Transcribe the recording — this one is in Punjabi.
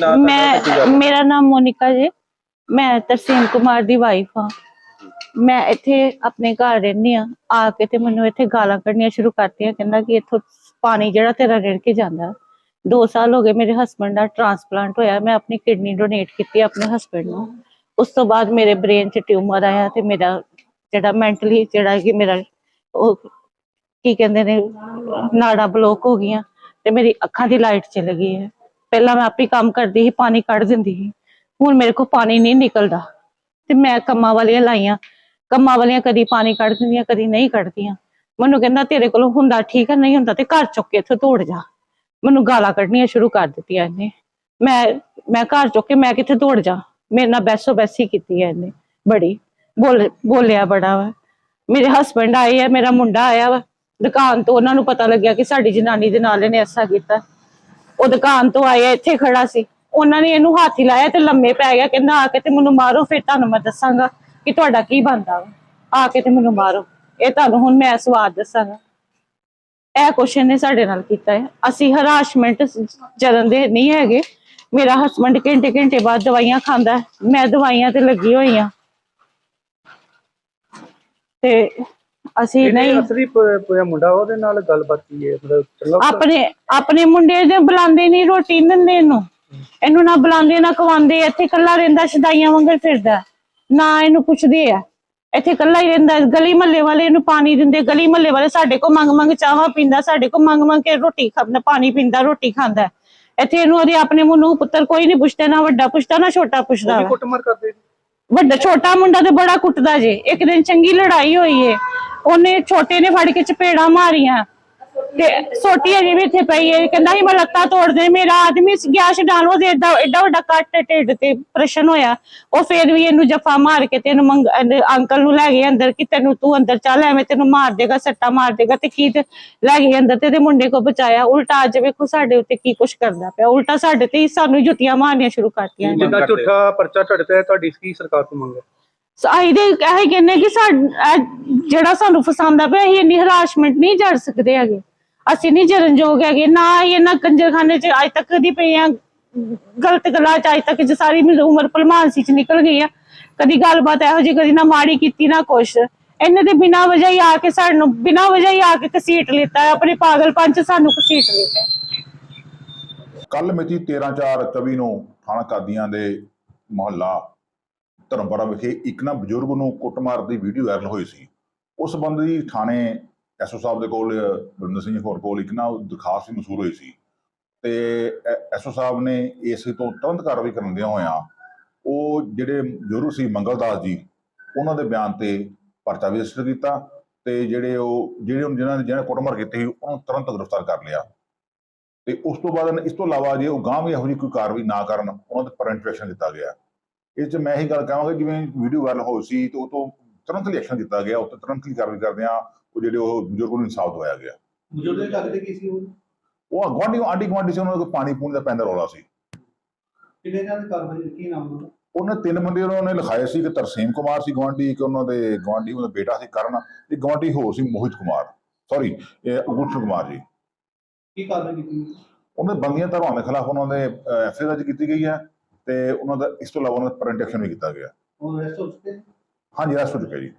ਮੈਂ? ਮੇਰਾ ਨਾਮ ਮੋਨਿਕਾ ਜੀ। ਮੈਂ ਤਰਸੀਮ ਕੁਮਾਰ ਦੀ ਵਾਈਫ ਹਾਂ। ਮੈਂ ਇੱਥੇ ਆਪਣੇ ਘਰ ਰਹਿੰਦੀ ਆ ਆ ਕੇ ਤੇ ਮੈਨੂੰ ਇੱਥੇ ਗਾਲਾਂ ਕੱਢਣੀਆਂ ਸ਼ੁਰੂ ਕਰਤੀਆਂ। ਕਹਿੰਦਾ ਕਿ ਇੱਥੋਂ ਪਾਣੀ ਜਿਹੜਾ ਤੇਰਾ ਰੜ ਕੇ ਜਾਂਦਾ। 2 ਸਾਲ ਹੋ ਗਏ ਮੇਰੇ ਹਸਬੰਡ ਦਾ ਟ੍ਰਾਂਸਪਲਾਂਟ ਹੋਇਆ। ਮੈਂ ਆਪਣੀ ਕਿਡਨੀ ਡੋਨੇਟ ਕੀਤੀ ਆਪਣੇ ਹਸਬੰਡ ਨੂੰ। ਉਸ ਤੋਂ ਬਾਅਦ ਮੇਰੇ ਬ੍ਰੇਨ 'ਚ ਟਿਊਮਰ ਆਇਆ ਤੇ ਮੇਰਾ ਜਿਹੜਾ ਮੈਂਟਲੀ ਜਿਹੜਾ ਕਿ ਮੇਰਾ ਉਹ ਕੀ ਕਹਿੰਦੇ ਨੇ ਨਾੜਾ ਬਲੋਕ ਹੋ ਗਈਆਂ ਤੇ ਮੇਰੀ ਅੱਖਾਂ ਦੀ ਲਾਈਟ ਚਲੀ ਗਈ ਹੈ। ਪਹਿਲਾਂ ਮੈਂ ਆਪੇ ਕੰਮ ਕਰਦੀ ਸੀ, ਪਾਣੀ ਕੱਢ ਦਿੰਦੀ ਸੀ। ਹੁਣ ਮੇਰੇ ਕੋਲ ਪਾਣੀ ਨਹੀਂ ਨਿਕਲਦਾ। ਤੇ ਮੈਂ ਕੰਮਾਂ ਵਾਲੀਆਂ ਲਾਈਆਂ। ਕੰਮਾਂ ਵਾਲੀਆਂ ਕਦੀ ਪਾਣੀ ਕੱਢ ਦਿੰਦੀਆਂ, ਕਦੀ ਨਹੀਂ ਕੱਢਦੀਆਂ। ਮੈਨੂੰ ਕਹਿੰਦਾ, ਤੇਰੇ ਕੋਲ ਹੁੰਦਾ ਠੀਕ ਹੈ ਨਹੀਂ ਹੁੰਦਾ ਤੇ ਘਰ ਚੁੱਕ ਕੇ ਇੱਥੋਂ ਤੋੜ ਜਾ। ਮੈਨੂੰ ਗਾਲਾਂ ਕੱਢਣੀਆਂ ਸ਼ੁਰੂ ਕਰ ਦਿੱਤੀਆਂ ਇਹਨੇ। ਮੈਂ ਮੈਂ ਘਰ ਚੁੱਕ ਕੇ ਮੈਂ ਕਿੱਥੇ ਤੋੜ ਜਾ? ਮੇਰੇ ਨਾਲ ਬੈਸੋ ਬੈਸੀ ਕੀਤੀ ਹੈ ਇਹਨੇ, ਬੜੀ। ਬੋਲ, ਬੋਲਿਆ ਬੜਾ ਵਾ। ਮੇਰੇ ਹਸਬੰਡ ਆਏ ਆ, ਮੇਰਾ ਮੁੰਡਾ ਆਇਆ ਵਾ। ਦੁਕਾਨ ਤੋਂ ਉਹਨਾਂ ਨੂੰ ਪਤਾ ਲੱਗਿਆ ਕਿ ਸਾਡੀ ਜਨਾਨੀ ਦੇ ਨਾਲ ਇਹਨੇ ਐਸਾ ਕੀਤਾ। ਉਹ ਦੁਕਾਨ ਤੋਂ ਆਇਆ ਇੱਥੇ ਖੜਾ ਸੀ। ਉਹਨਾਂ ਨੇ ਇਹਨੂੰ ਹੱਥ ਹੀ ਲਾਇਆ ਤੇ ਲੰਮੇ ਪੈ ਗਿਆ, ਕਹਿੰਦਾ, ਆ ਕੇ ਤੇ ਮੈਨੂੰ ਮਾਰੋ, ਫਿਰ ਤੁਹਾਨੂੰ ਮੈਂ ਦੱਸਾਂਗਾ ਕਿ ਤੁਹਾਡਾ ਕੀ ਬਣਦਾ ਆ ਕੇ ਤੇ ਮੈਨੂੰ ਮਾਰੋ। ਇਹ ਤੁਹਾਨੂੰ ਹੁਣ ਮੈਂ ਸਵਾਦ ਦੱਸਾਂਗਾ। ਇਹ ਕੁਛ ਇਹਨੇ ਸਾਡੇ ਨਾਲ ਕੀਤਾ ਹੈ। ਅਸੀਂ ਹਰਾਸ਼ਮੈਂਟ ਜਰਨ ਦੇ ਨਹੀਂ ਹੈਗੇ। ਮੇਰਾ ਹਸਬੰਡ ਘੰਟੇ ਘੰਟੇ ਬਾਅਦ ਦਵਾਈਆਂ ਖਾਂਦਾ ਮੈਂ ਦਵਾਈਆਂ ਤੇ ਲੱਗੀ ਹੋਈ ਆ ਤੇ ਅਸੀਂ ਨਹੀਂ। ਅਸਲੀ ਪ- ਪ- ਮੁੰਡਾ ਉਹਦੇ ਨਾਲ ਗੱਲਬਾਤ ਕੀ ਹੈ? ਮਤਲਬ ਆਪਣੇ ਆਪਣੇ ਮੁੰਡੇ ਦੇ ਬੁਲਾਉਂਦੇ ਨਹੀਂ ਰੋਟੀ ਦਿੰਦੇ ਇਹਨੂੰ। ਇਹਨੂੰ ਨਾ ਬੁਲਾਉਂਦੇ ਨਾ ਖਵਾਉਂਦੇ। ਇੱਥੇ ਇਕੱਲਾ ਰਹਿੰਦਾ ਸ਼ਦਾਈਆਂ ਵਾਂਗਰ ਫਿਰਦਾ। ਨਾ ਇਹਨੂੰ ਪੁੱਛਦੇ ਆ। ਇੱਥੇ ਇਕੱਲਾ ਹੀ ਰਹਿੰਦਾ ਗਲੀ ਮਹੱਲੇ ਵਾਲੇ ਇਹਨੂੰ ਪਾਣੀ ਦਿੰਦੇ। ਗਲੀ ਮਹੱਲੇ ਵਾਲੇ ਸਾਡੇ ਕੋ ਮੰਗ ਮੰਗ ਚਾਹਾਂ ਪੀਂਦਾ ਸਾਡੇ ਕੋ ਮੰਗ ਮੰਗ ਕੇ ਰੋਟੀ ਖਾਂਦਾ ਪਾਣੀ ਪੀਂਦਾ ਰੋਟੀ ਖਾਂਦਾ। ਇੱਥੇ ਇਹਨੂੰ ਉਹਦੇ ਆਪਣੇ ਨੂੰ ਪੁੱਤਰ ਕੋਈ ਨਹੀਂ ਪੁੱਛਦਾ ਨਾ ਵੱਡਾ ਪੁੱਛਦਾ ਨਾ ਛੋਟਾ ਪੁੱਛਦਾ ਵੱਡਾ ਛੋਟਾ ਮੁੰਡਾ ਤੇ ਬੜਾ ਕੁੱਟਦਾ ਜੇ। ਇੱਕ ਦਿਨ ਚੰਗੀ ਲੜਾਈ ਹੋਈ ਏ। ਉਹਨੇ ਛੋਟੇ ਨੇ ਫੜ ਕੇ ਚਪੇੜਾਂ ਮਾਰੀਆਂ। ਤੇ ਛੋਟੀ ਅਜੇ ਵੀ ਇੱਥੇ ਪਈ ਏ ਕਹਿੰਦਾ ਸੀ, ਮੈਂ ਲੱਤਾਂ ਤੋੜ ਦੇ ਮੇਰਾ ਆਦਮੀ ਗਿਆ ਛਡਾਣ ਉਹਦੇ, ਏਡਾ ਏਡਾ ਵੱਡਾ ਕੱਟ ਢਿੱਡ ਤੇ ਪ੍ਰਸ਼ਨ ਹੋਇਆ। ਉਹ ਫੇਰ ਵੀ ਇਹਨੂੰ ਜਫਾ ਮਾਰ ਕੇ ਤੇ ਇਹਨੂੰ ਅੰਕਲ ਨੂੰ ਲੈ ਗਏ ਅੰਦਰ ਕਿ ਤੈਨੂੰ ਤੂੰ ਅੰਦਰ ਚੱਲ, ਐਵੇਂ ਤੈਨੂੰ ਮਾਰ ਦੇਗਾ, ਸੱਟਾ ਮਾਰ ਦੇਗਾ ਤੇ ਕੀ ਤੇ ਲੈ ਗਏ ਅੰਦਰ ਤੇ ਇਹਦੇ ਮੁੰਡੇ ਕੋ ਬਚਾਇਆ। ਉਲਟਾ ਅੱਜ ਵੇਖੋ ਸਾਡੇ ਉੱਤੇ ਕੀ ਕੁਛ ਕਰਦਾ ਪਿਆ। ਉਲਟਾ ਸਾਡੇ ਤੇ ਹੀ ਸਾਨੂੰ ਜੁੱਤੀਆਂ ਮਾਰਨੀਆਂ ਸ਼ੁਰੂ ਕਰਤੀਆਂ। ਜਿੱਦਾਂ ਝੂਠਾ ਪਰਚਾ ਤੁਹਾਡੇ ਤੁਹਾਡੀ ਕੀ ਸਰਕਾਰ ਤੋਂ ਮੰਗ ਹੈ? ਅਸੀਂ ਦੇ ਇਹ ਕਹਿੰਨੇ ਕਿ ਸਾਡ- ਜਿਹੜਾ ਸਾਨੂੰ ਫਸਾਉਂਦਾ ਪਿਆ ਅਸੀਂ ਇੰਨੀ ਹਰਾਸ਼ਮੈਂਟ ਨਹੀਂ ਜੜ ਸਕਦੇ ਹੈਗੇ। ਅਸੀਂ ਨਹੀਂ ਜਰਨਯੋਗ ਹੈਗੇ ਨਾ ਹੀ ਇਹਨਾਂ ਕੰਜਰਖਾਨੇ ਚ ਅੱਜ ਤੱਕ ਦੀ ਪਈ ਆ ਗਲਤ ਗੱਲਾਂ ਚ ਅੱਜ ਤੱਕ ਚ ਸਾਰੀ ਮੇਰੀ ਉਮਰ ਭਲਮਾਨਸੀ ਚ ਨਿਕਲ ਗਈ ਆ। ਕਦੀ ਗੱਲਬਾਤ ਇਹੋ ਜਿਹੀ ਕਦੀ ਨਾ ਮਾੜੀ ਕੀਤੀ ਨਾ ਕੁਛ। ਇਹਨੇ ਤੇ ਬਿਨਾਂ ਵਜ੍ਹਾ ਹੀ ਆ ਕੇ ਸਾਨੂੰ ਬਿਨਾਂ ਵਜ੍ਹਾ ਹੀ ਆ ਕੇ ਕਸੀਟ ਲਿੱਤਾ ਹੈ, ਆਪਣੇ ਪਾਗਲਪਨ ਚ ਸਾਨੂੰ ਕਸੀਟ ਲਿੱਤਾ ਕੱਲ ਮਿਤੀ 13/4/24 ਨੂੰ ਥਾਣਾ ਕਾਦੀਆਂ ਦੇ ਮੁਹੱਲਾ ਧਰਮਪੁਰਾ ਵਿਖੇ ਇੱਕ ਨਾ ਬਜ਼ੁਰਗ ਨੂੰ ਕੁੱਟਮਾਰ ਦੀ ਵੀਡੀਓ ਵਾਇਰਲ ਹੋਈ ਸੀ। ਉਸ ਸੰਬੰਧੀ ਥਾਣੇ ਐਸਓ ਸਾਹਿਬ ਦੇ ਕੋਲ ਬਰਿੰਦਰ ਸਿੰਘ ਹੋਰ ਕੋਲ ਇੱਕ ਨਾ ਦਰਖਾਸਤ ਵੀ ਮਸੂਲ ਹੋਈ ਸੀ। ਤੇ ਐਸਓ ਸਾਹਿਬ ਨੇ ਇਸ ਤੋਂ ਤੁਰੰਤ ਕਾਰਵਾਈ ਕਰਨ ਦਿਆਂ ਹੋਇਆ ਉਹ ਜਿਹੜੇ ਬਜ਼ੁਰਗ ਸੀ ਮੰਗਲਦਾਸ ਜੀ, ਉਹਨਾਂ ਦੇ ਬਿਆਨ ਤੇ ਪਰਚਾ ਵੀ ਰਜਿਸਟਰ ਕੀਤਾ ਤੇ ਜਿਹੜੇ ਉਹ, ਜਿਹੜੇ ਜਿਹਨਾਂ ਨੇ, ਜਿਹਨਾਂ ਕੁੱਟਮਾਰ ਕੀਤੀ ਸੀ, ਉਹਨੂੰ ਤੁਰੰਤ ਗ੍ਰਿਫਤਾਰ ਕਰ ਲਿਆ। ਤੇ ਉਸ ਤੋਂ ਬਾਅਦ ਇਸ ਤੋਂ ਇਲਾਵਾ ਜੇ ਉਹ ਗਾਂਹ ਵੀ ਇਹੋ ਜਿਹੀ ਕੋਈ ਕਾਰਵਾਈ ਨਾ ਕਰਨ, ਉਹਨਾਂ ਤੇ ਪਰੈਂਟ ਐਕਸ਼ਨ ਦਿੱਤਾ ਗਿਆ। ਇਸ 'ਚ ਮੈਂ ਇਹੀ ਗੱਲ ਕਹਾਂਗਾ ਜਿਵੇਂ ਵੀਡੀਓ ਵਾਇਰਲ ਹੋਈ ਸੀ ਤੇ ਉਹ ਤੋਂ ਤੁਰੰਤ ਹੀ ਐਕਸ਼ਨ ਦਿੱਤਾ ਗਿਆ ਉੱਤੇ ਤੁਰੰਤ ਹੀ ਕਾਰਵਾਈ ਕਰਦੇ ਆ ਉਹ ਜਿਹੜੇ ਉਹ ਬਜ਼ੁਰਗ ਨੂੰ ਇਨਸਾਫ ਦਵਾਇਆ ਗਿਆ। ਬਜ਼ੁਰਗ ਦੇ ਘਰ ਦੇ ਕੀ ਸੀ ਉਹ? ਉਹ ਗਵਾਂਢੀ ਆਂਢੀ ਗੁਆਂਢੀ ਸੀ ਉਹਨਾਂ ਕੋਈ ਪਾਣੀ ਪੂਣੀ ਦਾ ਪੈਂਦਾ ਰੌਲਾ ਸੀ। ਕਿੰਨੇ ਜਣ ਕਾਰਵਾਈ ਕੀ ਨਾਮ ਉਹਦਾ ਉਹਨੇ ਤਿੰਨ ਬੰਦੇ ਉਹਨਾਂ ਨੇ ਲਿਖਾਏ ਸੀ ਕਿ ਤਰਸੀਮ ਕੁਮਾਰ ਸੀ ਗਵਾਂਢੀ ਇੱਕ ਉਹਨਾਂ ਦੇ ਗਵਾਂਢੀ ਉਹਦਾ ਬੇਟਾ ਸੀ ਕਰਨ ਤੇ ਗਵਾਂਢੀ ਹੋਰ ਸੀ ਮੋਹਿਤ ਕੁਮਾਰ। ਸੌਰੀ ਗੁਲਸ਼ਨ ਕੁਮਾਰ ਜੀ। ਕੀ ਕਾਰਵਾਈ ਕੀਤੀ? ਉਹਨਾਂ ਬੰਦੀਆਂ ਧਰਵਾਂ ਦੇ ਖਿਲਾਫ ਉਹਨਾਂ ਦੇ ਐਫਆਈਆਰ ਦਰਜ ਕੀਤੀ ਗਈ ਹੈ। ਤੇ ਉਹਨਾਂ ਦਾ ਇਸ ਤੋਂ ਇਲਾਵਾ ਉਹਨਾਂ ਦਾ ਪਰੈਂਟ ਐਕਸ਼ਨ ਵੀ ਕੀਤਾ ਗਿਆ। ਉਹ ਰੈਸਟ ਹੋ ਚੁੱਕੇ ਹਾਂਜੀ ਅਰੈਸਟ ਹੋ ਚੁੱਕਿਆ ਜੀ।